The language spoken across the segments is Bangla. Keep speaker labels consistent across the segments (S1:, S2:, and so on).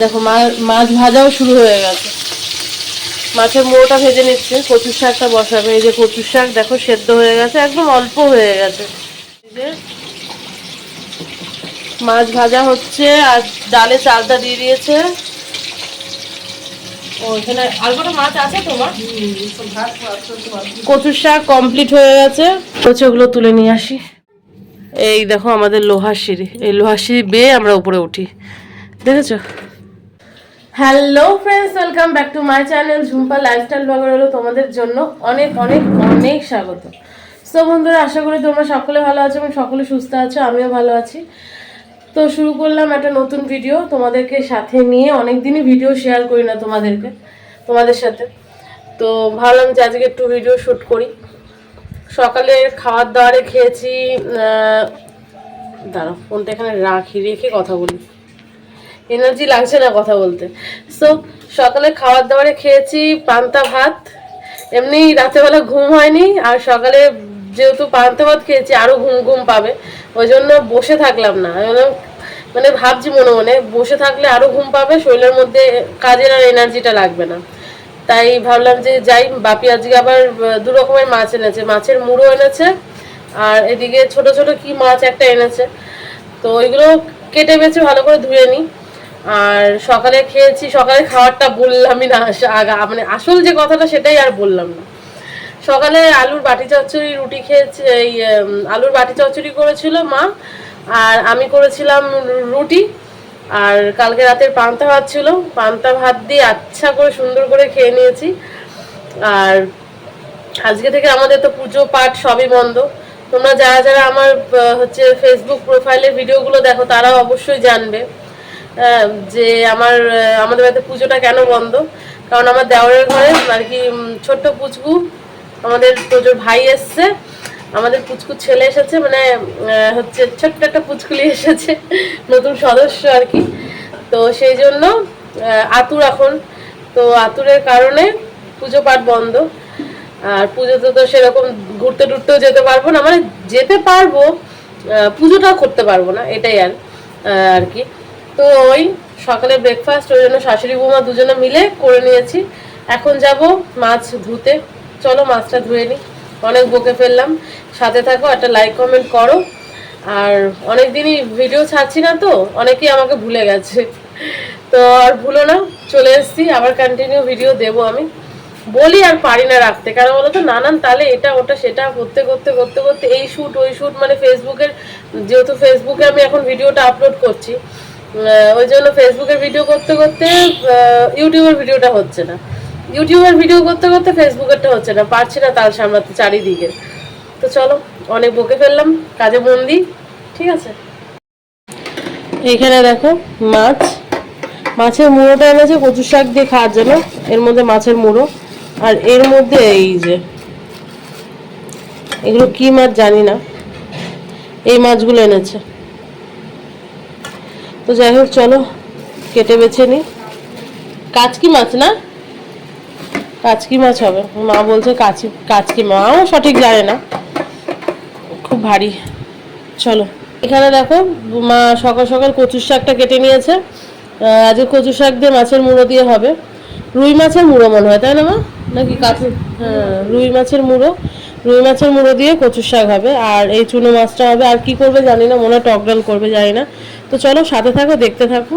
S1: দেখো মাছ ভাজাও শুরু হয়ে গেছে। মাছের মোটা ভেজে নিচ্ছে, কচুর শাকটা বসাবে। এই যে কচুর শাক, দেখো, সেদ্ধ হয়ে গেছে, একদম অল্প হয়ে গেছে। মাছ ভাজা হচ্ছে, আর ডালে চালটা দিয়ে দিয়েছে। আর মাছ আছে তোমার? কচুর শাক কমপ্লিট হয়ে গেছে। হচ্ছে ওগুলো তুলে নিয়ে আসি। এই দেখো, আমাদের লোহার সিঁড়ি। এই লোহার সিঁড়ি বেয়ে আমরা উপরে উঠি। দেখেছ? Hello friends welcome back to my channel Jhumpa lifestyle blogger হলো তোমাদের জন্য অনেক অনেক অনেক স্বাগত। সো বন্ধুরা, আশা করি তোমরা সকলে ভালো আছো এবং সকলে সুস্থ আছো, আমিও ভালো আছি। তো শুরু করলাম একটা নতুন ভিডিও তোমাদেরকে সাথে নিয়ে অনেক দিনই ভিডিও শেয়ার করি না তোমাদেরকে, তোমাদের সাথে। তো ভাবলাম যে আজকে একটু ভিডিও শ্যুট করি। সকালে খাওয়ার দাওয়ারে খেয়েছি দাঁড়াও, ফোনটা এখানে রাখি, রেখে কথা বলি। এনার্জি লাগছে না কথা বলতে। সো সকালে খাবার দাবারে খেয়েছি পান্তা ভাত। এমনি রাতেবেলা ঘুম হয়নি, আর সকালে যেহেতু পান্তা ভাত খেয়েছি আরও ঘুম ঘুম পাবে। ওই জন্য বসে থাকলাম না। মানে ভাবছি মনে মনে, বসে থাকলে আরও ঘুম পাবে, শরীরের মধ্যে কাজের আর এনার্জিটা লাগবে না। তাই ভাবলাম যে যাই, বাপি আজকে আবার দু রকমের মাছ এনেছে। মাছের মুড়ো এনেছে, আর এদিকে ছোট ছোট কি মাছ একটা এনেছে। তো ওইগুলো কেটে বেছে ভালো করে ধুয়ে নিই। আর সকালে খেয়েছি, সকালে খাবারটা বললামই না মানে আসল যে কথাটা সেটাই আর বললাম না। সকালে আলুর বাটি চচ্চড়ি, রুটি খেয়েছি, এই আলুর বাটি চচ্চড়ি করেছিল মা, আর আমি করেছিলাম রুটি, আর কালকে রাতের পান্তা ভাত ছিল। পান্তা ভাত দিয়ে আচ্ছা করে সুন্দর করে খেয়ে নিয়েছি। আর আজকে থেকে আমাদের তো পুজো পাঠ সবই বন্ধ। তোমরা যারা যারা আমার হচ্ছে ফেসবুক প্রোফাইলের ভিডিওগুলো দেখো, তারাও অবশ্যই জানবে। যে আমার আমাদের বাড়িতে পুজোটা কেন বন্ধ? কারণ আমার দেওরের ঘরে আর কি ছোট্ট পুচকু, আমাদের তোজোর ভাই এসছে, আমাদের পুচকু ছেলে এসেছে মানে হচ্ছে ছোট্ট একটা পুচকুলি এসেছে, নতুন সদস্য আর কি। তো সেই জন্য আতুর এখন। তো আতুরের কারণে পুজো পাঠ বন্ধ। আর পুজোতে তো সেরকম ঘুরতে টুরতেও যেতে পারব না মানে যেতে পারব পুজোটাও করতে পারব না, এটাই আর আর কি। তো ওই সকালে ব্রেকফাস্ট ওই জন্য শাশুড়ি বৌমা দুজনে মিলে করে নিয়েছি। এখন যাব মাছ ধুতে। চলো মাছটা ধুয়ে নিই অনেক বকে ফেললাম। সাথে থাকো, একটা লাইক কমেন্ট করো। আর অনেক দিনই ভিডিও ছাড়ছি না তো, অনেকেই আমাকে ভুলে গেছে। তো আর ভুলো না, চলে এসেছি। আবার কন্টিনিউ ভিডিও দেবো আমি। বলি আর পারি না রাখতে। কারণ বলো তো, নানান তালে এটা, ওটা, সেটা করতে করতে করতে করতে এই শ্যুট ওই শ্যুট মানে ফেসবুকের যেহেতু ফেসবুকে আমি এখন ভিডিওটা আপলোড করছি। ওই জন্য ফেসবুকের ভিডিও করতে করতে ইউটিউবের ভিডিওটা হচ্ছে না। ইউটিউবের ভিডিও করতে করতে ফেসবুকেরটা হচ্ছে না। পারছি না তাল সামলাতে চারিদিকে। তো চলো, অনেক বকে ফেললাম। কাজে মন দিই, ঠিক আছে? এখানে দেখো, মাছ। মাছের মুড়োটা এনেছে কচু শাক দিয়ে খাওয়ার জন্য। এর মধ্যে মাছের মুড়ো। আর এর মধ্যে এই যে, এগুলো কি মাছ জানি না। এই মাছগুলো এনেছে। তো যাই হোক, চলো, কেটে বেছে নি। কাচকি মাছ না? কাচকি মাছ হবে। মা বলছে কাচি, কাচকি মাও সঠিক জানে না। খুব ভারী। চলো। এখানে দেখো, মা সকাল সকাল কচুর শাকটা কেটে নিয়েছে। আজকে কচু শাক দিয়ে মাছের মুড়ো দিয়ে হবে। রুই মাছের মুড়ো মনে হয়, তাই না মা? নাকি কাতু হ্যাঁ রুই মাছের মুড়ো। রুই মাছের মুড়ো দিয়ে কচুর শাক হবে। আর এই চুনো মাছটা হবে, আর কি করবে জানি না, মনে হয় টক ডাল করবে, জানি না। তো চলো, সাথে থাকো, দেখতে থাকো।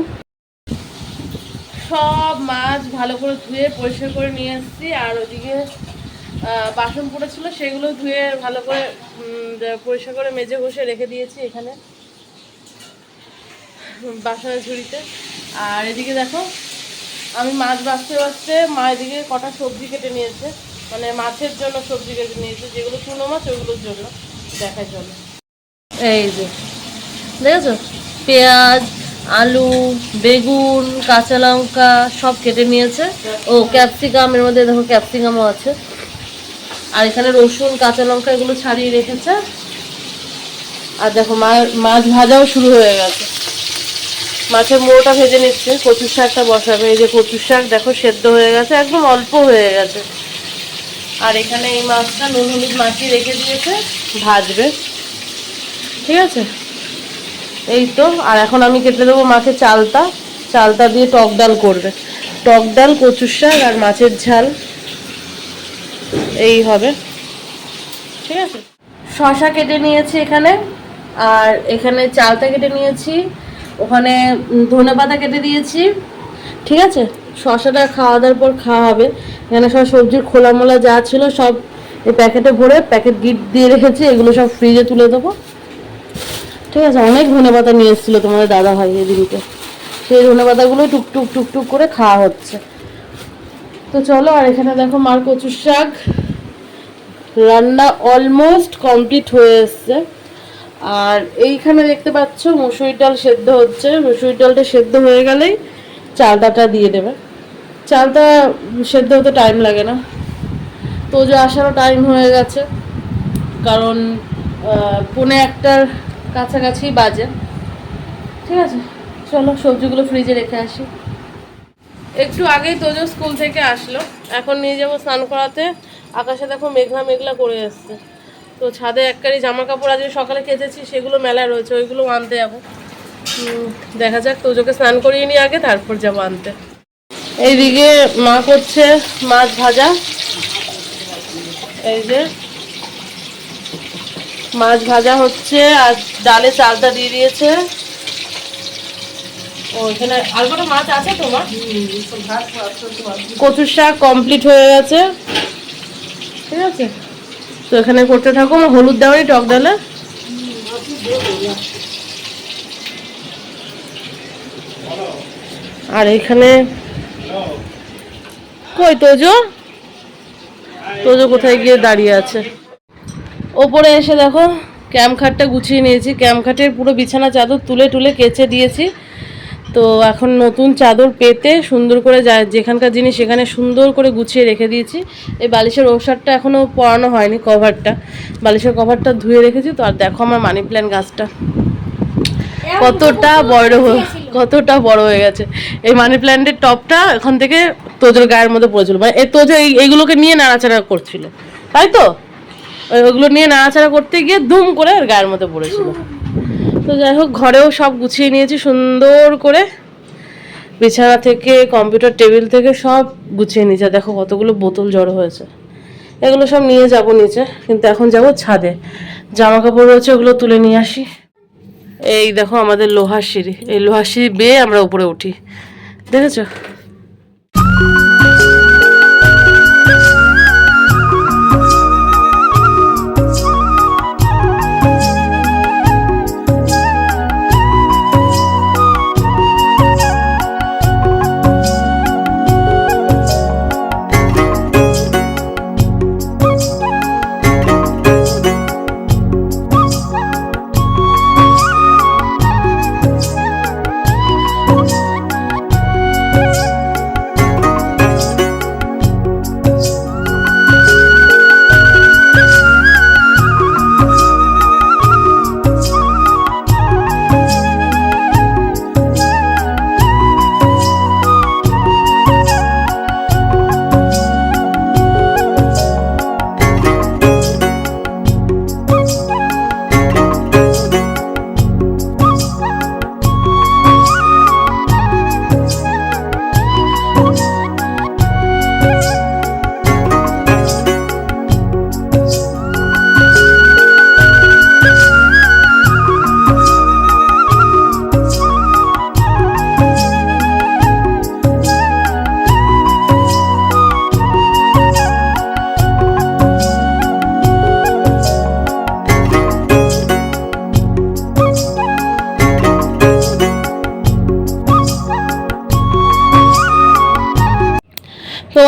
S1: সব মাছ ভালো করে ধুয়ে পরিষ্কার করে নিয়ে এসেছি। আর ওদিকে বাসন পড়েছিল, সেগুলো ধুয়ে ভালো করে পরিষ্কার করে মেজে ঘষে রেখে দিয়েছি এখানে, বাসনের ঝুড়িতে। আর এদিকে দেখো, আমি মাছ বাঁচতে বাঁচতে মা এদিকে কটা সবজি কেটে নিয়েছে। মানে মাছের জন্য সবজি কেটে নিয়েছে, যেগুলো চুনো মাছ, ওগুলোর জন্য দেখাই জন্য। এই যে, দেখেছ? পেঁয়াজ, আলু, বেগুন, কাঁচা লঙ্কা সব কেটে নিয়েছে। ও, ক্যাপসিকাম, এর মধ্যে দেখো ক্যাপসিকামও আছে। আর এখানে রসুন, কাঁচা লঙ্কা এগুলো ছাড়িয়ে রেখেছে। আর দেখো মাছ ভাজাও শুরু হয়ে গেছে। মাছের মোড়োটা ভেজে নিচ্ছে। কচুর শাকটা বসাবে। এই যে কচুর শাক দেখো সেদ্ধ হয়ে গেছে, একদম অল্প হয়ে গেছে। আর এখানে এই মাছটা নুন হলুদ মাখিয়ে রেখে দিয়েছে, ভাজবে। ঠিক আছে? এই তো, আর এখন আমি কেটে দেবো মাছের চালটা। চালতা দিয়ে টক ডাল করবে। টক ডাল, কচুর শাক আর মাছের ঝাল। এই হবে। ঠিক আছে? শশা কেটে নিয়েছি এখানে। আর এখানে চালতা কেটে নিয়েছি। ওখানে ধনে পাতা কেটে দিয়েছি। ঠিক আছে? শশাটা খাওয়া দাওয়ার পর খাওয়া হবে। এখানে সব সবজির খোলা মোলা যা ছিল সব এই প্যাকেটে ভরে প্যাকেট গিট দিয়ে রেখেছি, এগুলো সব ফ্রিজে তুলে দেবো। ঠিক আছে, অনেক ধনে পাতা নিয়ে এসেছিল তোমাদের দাদা ভাই এদিনকে সেই ধনে পাতাগুলো টুকটুক টুকটুক করে খাওয়া হচ্ছে। তো চলো, আর এখানে দেখো মার কচুর শাক। রান্না অলমোস্ট কমপ্লিট হয়ে এসছে। আর এইখানে দেখতে পাচ্ছ মুসুরি ডাল সেদ্ধ হচ্ছে। মুসুরি ডালটা সেদ্ধ হয়ে গেলেই চালটাটা দিয়ে দেবে। চালটা সেদ্ধ হতে টাইম লাগে না। তো যে আসারও টাইম হয়ে গেছে। কারণ পৌনে একটার কাছাকাছি বাজে। ঠিক আছে? চলো, সবজিগুলো ফ্রিজে রেখে আসি। একটু আগেই তোজো স্কুল থেকে আসলো। এখন নিয়ে যাব স্নান করাতে। আকাশে দেখো মেঘলা মেঘলা করে এসছে। তো ছাদে এককারি জামা কাপড় আজকে সকালে কেচেছি, সেগুলো মেলায় রয়েছে, ওইগুলো আনতে যাব। দেখা যাক, তোজোকে স্নান করিয়ে নিয়ে আগে, তারপর যাব আনতে। এইদিকে মা করছে মাছ ভাজা। এই যে মাছ ভাজা হচ্ছে, আর ডালে চালটা দিয়ে দিয়েছে। ও, এখানে আর কোনো মাছ আছে তোমার? কচুর শাক কমপ্লিট হয়ে গেছে। ঠিক আছে? তো এখানে করতে থাকো, হলুদ দেওয়ারই টক ডালে। আর এখানে কই তোজো? তোজো কোথায় গিয়ে দাঁড়িয়ে আছে? ওপরে এসে দেখো ক্যাম্প খাটটা গুছিয়ে নিয়েছি। ক্যাম্প খাটের পুরো বিছানা চাদর তুলে তুলে কেচে দিয়েছি। তো এখন নতুন চাদর পেতে সুন্দর করে যা যেখানকার জিনিস সেখানে সুন্দর করে গুছিয়ে রেখে দিয়েছি। এই বালিশের ওষারটা এখনও পরানো হয়নি কভারটা। বালিশের কভারটা ধুয়ে রেখেছি। তো আর দেখো আমার মানি প্ল্যান্ট গাছটা। কতটা বড় হয়ে কতটা বড় হয়ে গেছে। এই মানি প্ল্যান্টের টপটা এখান থেকে তোজোর গায়ের মধ্যে পড়েছিল। মানে এ তোজো এই- এইগুলোকে নিয়ে নাড়াচাড়া করছিল। তাই তো? ওই- ওইগুলো নিয়ে নাড়াচাড়া করতে গিয়ে দুম করে আর গায়ের মধ্যে পড়েছিল। তো যাই হোক, ঘরেও সব গুছিয়ে নিয়েছি, সুন্দর করে। বিছানা থেকে কম্পিউটার টেবিল থেকে সব গুছিয়ে নিয়েছে। দেখো কতগুলো বোতল জড়ো হয়েছে। এগুলো সব নিয়ে যাব নিচে, কিন্তু এখন যাব ছাদে। জামা কাপড় রয়েছে, ওগুলো তুলে নিয়ে আসি। এই দেখো আমাদের লোহার সিঁড়ি। এই লোহার সিঁড়ি বেয়ে আমরা উপরে উঠি। দেখেছ?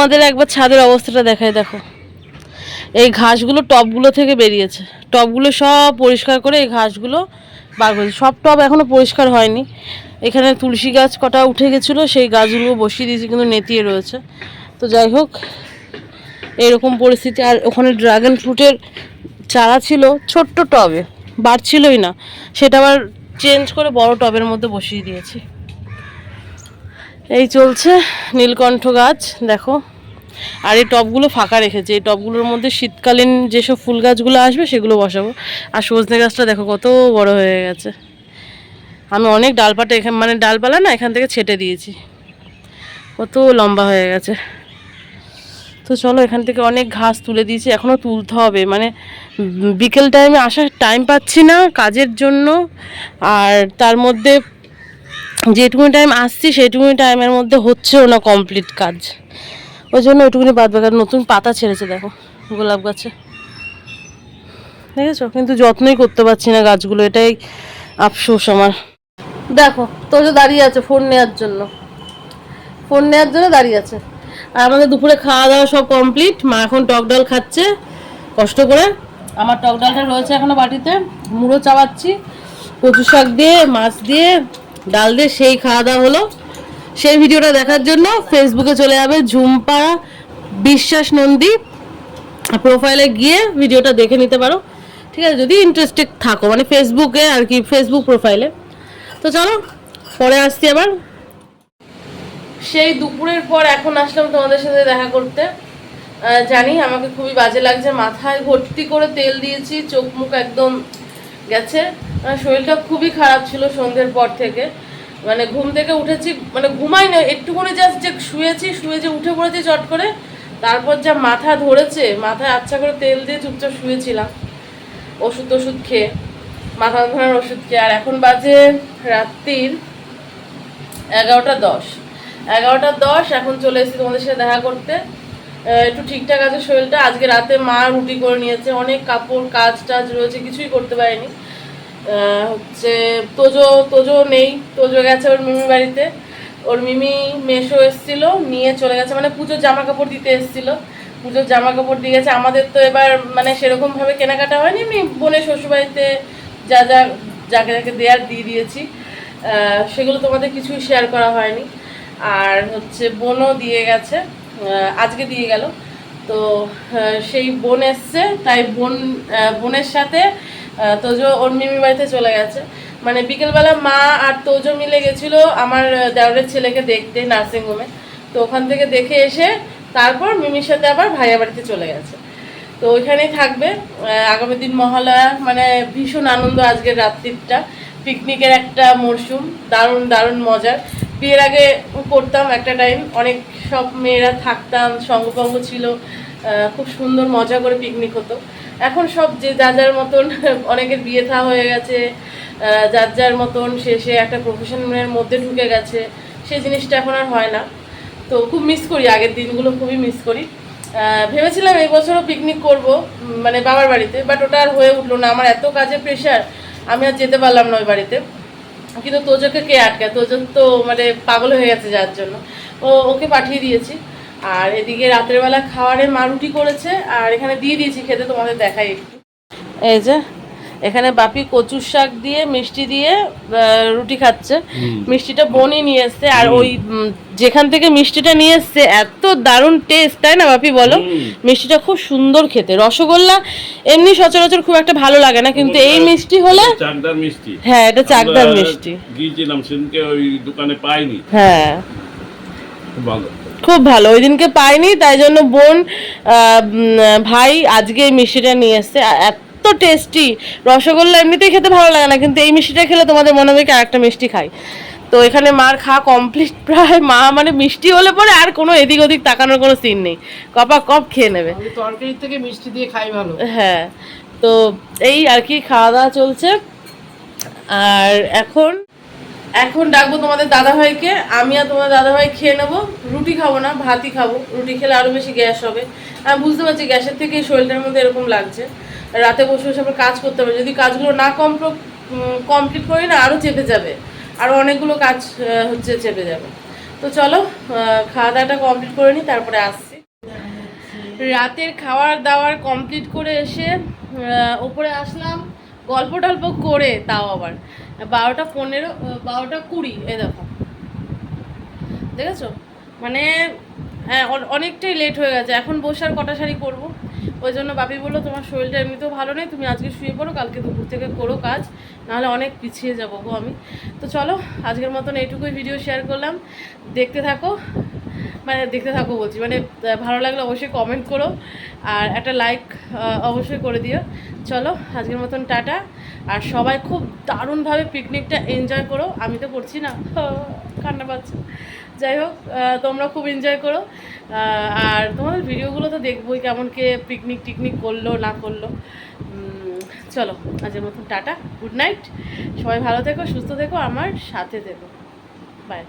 S1: তোমাদের একবার ছাদের অবস্থাটা দেখায় দেখো। এই ঘাসগুলো টবগুলো থেকে বেরিয়েছে। টবগুলো সব পরিষ্কার করে এই ঘাসগুলো বার করেছে। সব টব এখনও পরিষ্কার হয়নি। এখানে তুলসী গাছ কটা উঠে গেছিল, সেই গাছগুলো বসিয়ে দিয়েছি, কিন্তু নেতিয়ে রয়েছে। তো যাই হোক, এরকম পরিস্থিতি। আর ওখানে ড্রাগন ফ্রুটের চারা ছিল ছোট্ট টবে, বাড়ছিলই না। সেটা আবার চেঞ্জ করে বড় টবের মধ্যে বসিয়ে দিয়েছি। এই চলছে নীলকণ্ঠ গাছ, দেখো। আর এই টবগুলো ফাঁকা রেখেছে। এই টবগুলোর মধ্যে শীতকালীন যেসব ফুল গাছগুলো আসবে সেগুলো বসাবো। আর সজনে গাছটা দেখো কত বড় হয়ে গেছে। আমি অনেক ডালপাটা এখানে মানে ডালপালা না এখান থেকে ছেটে দিয়েছি। কত লম্বা হয়ে গেছে। তো চলো এখান থেকে অনেক ঘাস তুলে দিয়েছি। এখনও তুলতে হবে। মানে বিকেল টাইমে আসার টাইম পাচ্ছি না কাজের জন্য। আর তার মধ্যে যেটুকুনি টাইম আসছি, সেটুকুনি টাইমের মধ্যে হচ্ছেও না কমপ্লিট কাজ। ওই জন্য ওইটুকুনি বাদ বাকি নতুন পাতা ছেড়েছে, দেখো, গোলাপ গাছে। দেখেছ? কিন্তু যত্নই করতে পারছি না গাছগুলো, এটাই আফসোস আমার। দেখো তো দাঁড়িয়ে আছে ফোন নেওয়ার জন্য। ফোন নেওয়ার জন্য দাঁড়িয়ে আছে। আর আমাদের দুপুরে খাওয়া দাওয়া সব কমপ্লিট, মা এখন টক ডাল খাচ্ছে, কষ্ট করে। আমার টক ডালটা রয়েছে এখনও বাটিতে, মুড়ো চাবাচ্ছি কচু শাক দিয়ে, মাছ দিয়ে, ডাল দিয়ে, সেই খাওয়া দাওয়া হলো। সেই ভিডিওটা দেখার জন্য ফেসবুকে চলে যাবে ঝুম্পা বিশ্বাস নন্দী। প্রোফাইলে গিয়ে ভিডিওটা দেখে নিতে পারো। ঠিক আছে, যদি ইন্টারেস্টেড থাকো মানে ফেসবুকে আর কি ফেসবুক প্রোফাইলে তো চলো, পরে আসছি আবার। সেই দুপুরের পর এখন আসলাম তোমাদের সাথে দেখা করতে। জানি আমাকে খুবই বাজে লাগছে, মাথায় ভর্তি করে তেল দিয়েছি, চোখ মুখ একদম গেছে। শরীরটা খুবই খারাপ ছিল সন্ধ্যের পর থেকে। মানে ঘুম থেকে উঠেছি মানে ঘুমাই না, একটুখানি জাস্ট যে শুয়েছি, শুয়ে যে উঠে পড়েছি চট করে, তারপর যা মাথা ধরেছে, মাথায় আচ্ছা করে তেল দিয়ে চুপচাপ শুয়েছিলাম, ওষুধ ওষুধ খেয়ে, মাথা ধরার ওষুধ খেয়ে, আর এখন বাজে রাত্রির এগারোটা দশ। এগারোটা দশ, এখন চলে এসেছি তোমাদের সাথে দেখা করতে। একটু ঠিকঠাক আছে শরীরটা, আজকে রাতে মা রুটি করে নিয়েছে, অনেক কাপড় কাজ টাজ রয়েছে, কিছুই করতে পারিনি। হচ্ছে তোজো তোজো নেই, তোজো গেছে ওর মিমি বাড়িতে। ওর মিমি মেশো এসেছিল, নিয়ে চলে গেছে মানে পুজোর জামা কাপড় দিতে এসেছিল। পুজোর জামা কাপড় দিয়ে গেছে। আমাদের তো এবার মানে সেরকমভাবে কেনাকাটা হয়নি। আমি বোনের শ্বশুরবাড়িতে যা যা, যাকে যাকে দেয়ার দিয়ে দিয়েছি সেগুলো তোমাদের কিছুই শেয়ার করা হয়নি। আর হচ্ছে বোনও দিয়ে গেছে আজকে দিয়ে গেল। তো সেই বোন এসছে, তাই বোন বোনের সাথে তোজো ওর মিমি বাড়িতে চলে গেছে। মানে বিকেলবেলা মা আর তোজো মিলে গেছিল আমার আহ, দেওরের ছেলেকে দেখতে নার্সিংহোমে তো ওখান থেকে দেখে এসে তারপর মিমির সাথে আবার ভাইয়া বাড়িতে চলে গেছে। তো ওইখানেই থাকবে। আগামী দিন মহালয়া মানে ভীষণ আনন্দ আজকের রাত্রিটা। পিকনিকের একটা মরশুম দারুণ দারুণ মজার। বিয়ের আগে করতাম একটা টাইম অনেক সব মেয়েরা থাকতাম সঙ্গপঙ্গ ছিল। খুব সুন্দর মজা করে পিকনিক হতো। এখন সব যে যার যার মতন অনেকের বিয়ে থা হয়ে গেছে যার যার মতন সে সে একটা প্রফেশনের মধ্যে ঢুকে গেছে সেই জিনিসটা এখন আর হয় না। তো খুব মিস করি, আগের দিনগুলো খুবই মিস করি। ভেবেছিলাম এই বছরও পিকনিক করব মানে বাবার বাড়িতে বাট ওটা আর হয়ে উঠল না। আমার এত কাজে প্রেশার আমি আর যেতে পারলাম না ওই বাড়িতে। কিন্তু তোজোকে কে আটকায়? তোজো তো মানে পাগল হয়ে গেছে যার জন্য। ও, ওকে পাঠিয়ে দিয়েছি। আর এদিকে রাতের বেলা খাওয়ারে মা রুটি করেছে আর এখানে দিয়ে দিয়েছি খেতে তোমাদের দেখাই একটু। এই যে এখানে বাপি কচুর শাক দিয়ে মিষ্টি দিয়ে রুটি খাচ্ছে। মিষ্টিটা বোনই নিয়ে এসছে আর ওই যেখান থেকে মিষ্টিটা নিয়ে এসছে এত দারুণ টেস্ট তাই না বাপি বলো? মিষ্টিটা খুব সুন্দর খেতে। রসগোল্লা এমনি সচরাচর খুব একটা ভালো লাগে না কিন্তু এই মিষ্টি হলে
S2: চাকদার মিষ্টি।
S1: হ্যাঁ এটা চাকদার মিষ্টি।
S2: গিয়েছিলাম সেদিনকে ওই দোকানে পাইনি।
S1: হ্যাঁ।
S2: ভালো।
S1: খুব ভালো। ওই দিনকে পাইনি তাই জন্য বোন ভাই আজকে এই মিষ্টিটা নিয়ে এসছে। এত টেস্টি রসগোল্লা এমনিতেই খেতে ভালো লাগে না কিন্তু এই মিষ্টিটা খেলে তোমাদের মনে হবে কি আরেকটা মিষ্টি খাই। তো এখানে মার খাওয়া কমপ্লিট প্রায় মা মানে মিষ্টি হলে পরে আর কোনো এদিক ওদিক তাকানোর কোনো সিন নেই। কপা কপ খেয়ে নেবে।
S3: আমি তরকারির থেকে মিষ্টি দিয়ে খাই ভালো।
S1: হ্যাঁ তো এই আর কি খাওয়া দাওয়া চলছে। আর এখন এখন ডাকবো তোমাদের দাদাভাইকে, আমি আর তোমাদের দাদাভাই খেয়ে নেব, রুটি খাব না, ভাতই খাব, রুটি খেলে আরও বেশি গ্যাস হবে। আমি বুঝতে পারছি গ্যাসের থেকে শরীরটার মধ্যে এরকম লাগছে। রাতে বসে বসে আবার কাজ করতে হবে, যদি কাজগুলো না কমপ্লো কমপ্লিট করি না আরও চেপে যাবে। আরও অনেকগুলো কাজ হচ্ছে চেপে যাবে। তো চলো খাওয়া দাওয়াটা কমপ্লিট করে নিই তারপরে আসছি। রাতের খাওয়ার দাওয়ার কমপ্লিট করে এসে ওপরে আসলাম গল্প টল্প করে তাও আবার। বারোটা পনেরো বারোটা কুড়ি, এ দেখো। দেখেছ? মানে হ্যাঁ অনেকটাই লেট হয়ে গেছে। এখন বসে আর কটা শাড়ি করব ওই জন্য বাপি বলল, তোমার শরীরটা এমনিতেও ভালো নেই, তুমি আজকে শুয়ে পড়ো, কালকে দুপুর থেকে করো কাজ, নাহলে অনেক পিছিয়ে যাব গো আমি। তো চলো, আজকের মতন এইটুকুই ভিডিও শেয়ার করলাম। দেখতে থাকো মানে দেখতে থাকো বলছি। মানে ভালো লাগলে অবশ্যই কমেন্ট করো। আর একটা লাইক অবশ্যই করে দিও। চলো, আজকের মতন টাটা। আর সবাই খুব দারুণভাবে পিকনিকটা এনজয় করো। আমি তো করছি না। কান্না পাচ্ছে। যাই হোক তোমরা খুব এনজয় করো। আর তোমাদের ভিডিওগুলো তো দেখবোই কেমন কে পিকনিক টিকনিক করল, না করল। চলো, আজকের মতন টাটা। গুড নাইট সবাই ভালো থেকো, সুস্থ থেকো, আমার সাথে থেকো। বাই